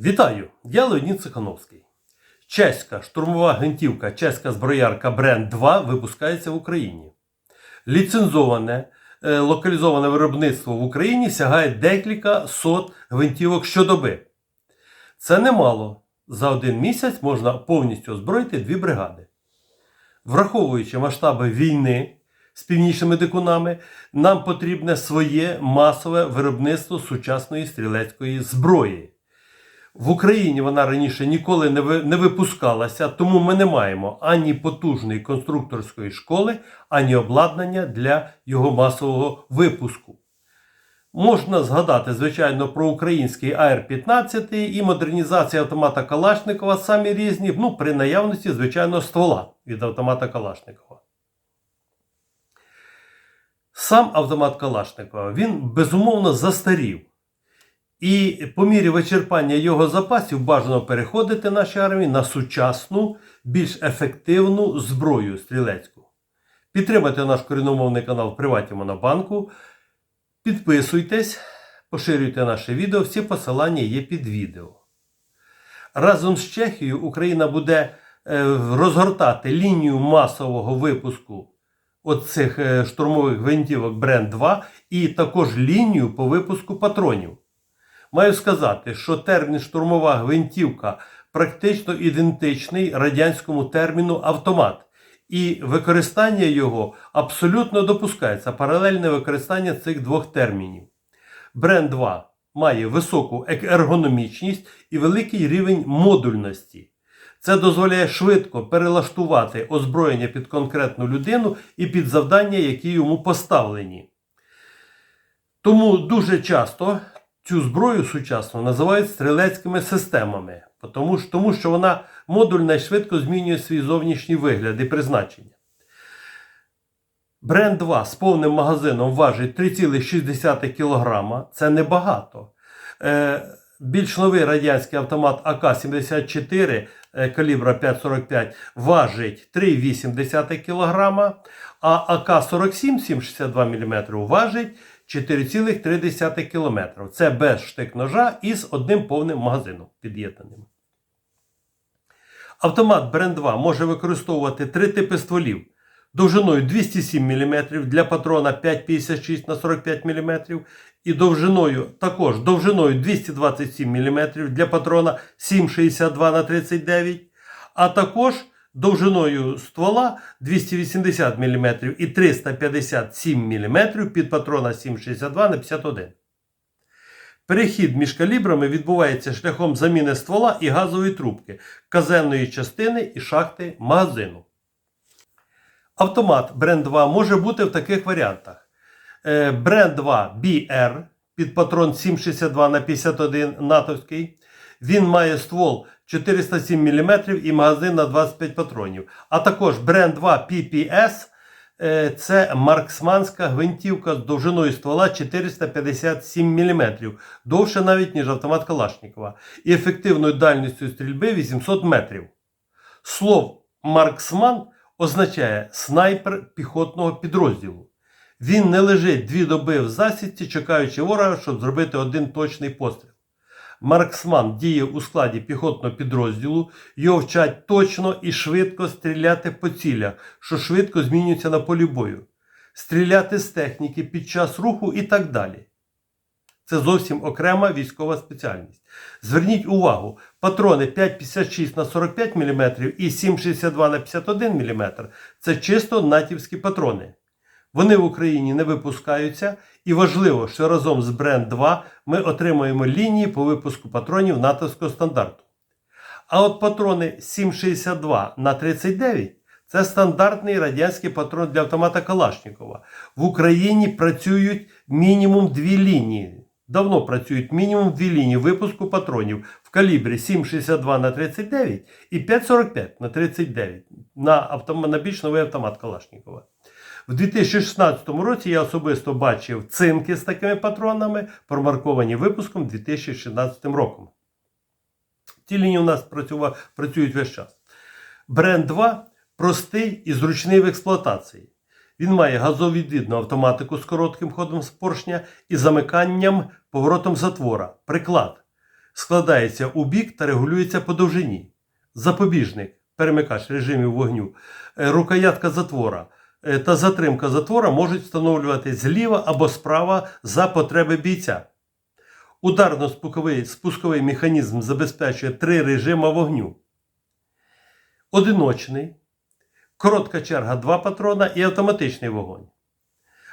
Вітаю! Я Леонід Цихановський. Чеська штурмова гвинтівка, чеська зброярка Бренд 2 випускається в Україні. Ліцензоване е, локалізоване виробництво в Україні сягає декілька сот гвинтівок щодоби. Це немало. За один місяць можна повністю озброїти дві бригади. Враховуючи масштаби війни з північними дикунами, нам потрібне своє масове виробництво сучасної стрілецької зброї. В Україні вона раніше ніколи не випускалася, тому ми не маємо ані потужної конструкторської школи, ані обладнання для його масового випуску. Можна згадати, звичайно, про український АР-15 і модернізацію автомата Калашникова самі різні, ну, при наявності, звичайно, ствола від автомата Калашникова. Сам автомат Калашникова він безумовно застарів. І по мірі вичерпання його запасів бажано переходити нашій армії на сучасну, більш ефективну зброю стрілецьку. Підтримайте наш корінномовний канал в Приваті Монобанку. Підписуйтесь, поширюйте наше відео, всі посилання є під відео. Разом з Чехією Україна буде е, розгортати лінію масового випуску оцих е, штурмових гвинтівок Бренд 2 і також лінію по випуску патронів. Маю сказати, що термін штурмова гвинтівка практично ідентичний радянському терміну автомат, і використання його абсолютно допускається паралельне використання цих двох термінів. Бренд 2 має високу ергономічність і великий рівень модульності. Це дозволяє швидко перелаштувати озброєння під конкретну людину і під завдання, які йому поставлені. Тому дуже часто цю зброю сучасну називають стрілецькими системами, тому тому що вона модульна і швидко змінює свій зовнішній вигляд і призначення. Бренд 2 з повним магазином важить 3,6 кг. Це небагато. Е, більш новий радянський автомат АК-74 е, калібра 5,45 важить 3,8 кг, а АК-47 7,62 мм важить 4,3 км. Це без штик-ножа і з одним повним магазином під'єднаним. Автомат Бренд 2 може використовувати три типи стволів. Довжиною 207 мм для патрона 5,56 на 45 мм і довжиною також довжиною 227 мм для патрона 7,62 на 39 а також довжиною ствола 280 мм і 357 мм під патрона 7,62 на 51 Перехід між калібрами відбувається шляхом заміни ствола і газової трубки, казенної частини і шахти магазину. Автомат Бренд 2 може бути в таких варіантах. Бренд 2 BR під патрон 7,62 на 51 натовський. Він має ствол 407 мм і магазин на 25 патронів. А також Бренд 2 PPS е, це марксманська гвинтівка з довжиною ствола 457 мм, довше навіть, ніж автомат Калашникова, і ефективною дальністю стрільби 800 метрів. Слово марксман означає снайпер піхотного підрозділу. Він не лежить дві доби в засідці, чекаючи ворога, щоб зробити один точний постріл. Марксман діє у складі піхотного підрозділу, його вчать точно і швидко стріляти по цілях, що швидко змінюється на полі бою, стріляти з техніки під час руху і так далі. Це зовсім окрема військова спеціальність. Зверніть увагу, патрони 5,56 на 45 мм і 7,62 на 51 мм це чисто натівські патрони. Вони в Україні не випускаються, і важливо, що разом з Бренд 2 ми отримуємо лінії по випуску патронів натовського стандарту. А от патрони 7,62 на 39 це стандартний радянський патрон для автомата Калашникова. В Україні працюють мінімум дві лінії. Давно працюють мінімум дві лінії випуску патронів в калібрі 7,62 на 39 і 5,45 на 39 на, автом... на більш новий автомат Калашникова. В 2016 році я особисто бачив цинки з такими патронами, промарковані випуском 2016 роком. Ті лінії у нас працюють весь час. Бренд 2 простий і зручний в експлуатації. Він має газовідвідну автоматику з коротким ходом з поршня і замиканням поворотом затвора, приклад. складається у бік та регулюється по довжині. Запобіжник, перемикач режимів вогню, е, рукоятка затвора та затримка затвора можуть встановлювати зліва або справа за потреби бійця. Ударно-спусковий спусковий механізм забезпечує три режими вогню. Одиночний, коротка черга 2 патрона і автоматичний вогонь.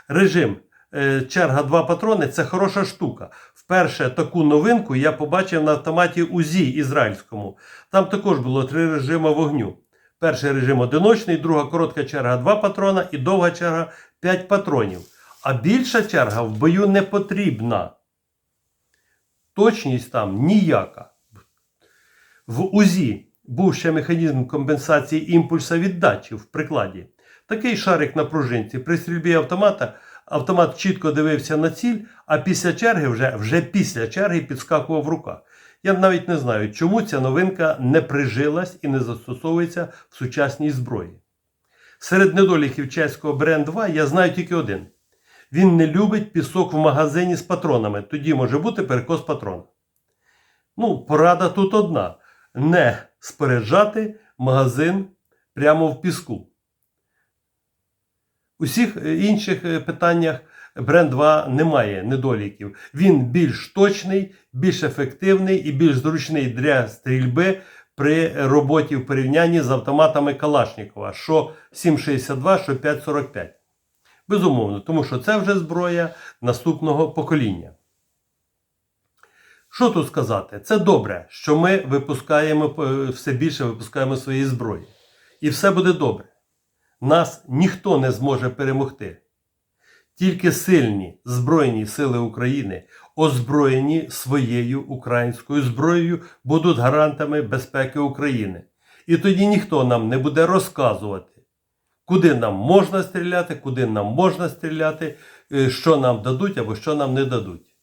Режим е, черга 2 патрони це хороша штука. Вперше таку новинку я побачив на автоматі УЗІ ізраїльському. Там також було три режими вогню. Перший режим одиночний, друга коротка черга 2 патрона і довга черга 5 патронів. А більша черга в бою не потрібна. Точність там ніяка. В УЗІ був ще механізм компенсації імпульса віддачі в прикладі. Такий шарик на пружинці. При стрільбі автомата автомат чітко дивився на ціль, а після черги, вже, вже після черги підскакував в руках. Я навіть не знаю, чому ця новинка не прижилась і не застосовується в сучасній зброї. Серед недоліків чеського Бренд 2 я знаю тільки один. Він не любить пісок в магазині з патронами. Тоді може бути перекос патрона. Ну, порада тут одна: не споряджати магазин прямо в піску. У всіх е, інших е, питаннях Бренд 2 немає недоліків. Він більш точний, більш ефективний і більш зручний для стрільби при роботі в порівнянні з автоматами Калашникова, що 7,62, що 5,45. Безумовно, тому що це вже зброя наступного покоління. Що тут сказати? Це добре, що ми випускаємо е, все більше випускаємо своєї зброї. І все буде добре. Нас ніхто не зможе перемогти. Тільки сильні Збройні сили України, озброєні своєю українською зброєю, будуть гарантами безпеки України. І тоді ніхто нам не буде розказувати, куди нам можна стріляти, куди нам можна стріляти, е, що нам дадуть або що нам не дадуть.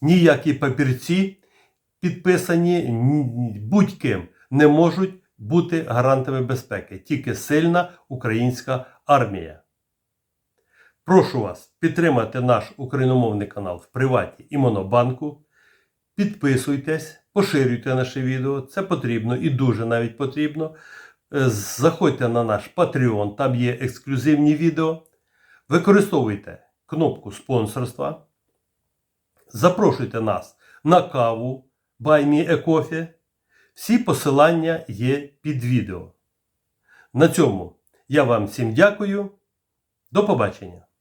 Ніякі папірці, підписані будь-ким, не можуть бути гарантами безпеки. Тільки сильна українська армія. Прошу вас підтримати наш україномовний канал в Приваті і Монобанку. Підписуйтесь, поширюйте наше відео. Це потрібно і дуже навіть потрібно. Е, Заходьте на наш Patreon, там є ексклюзивні відео. Використовуйте кнопку спонсорства. Запрошуйте нас на каву BuyMeACoffee. Всі посилання є під відео. На цьому я вам всім дякую. До побачення!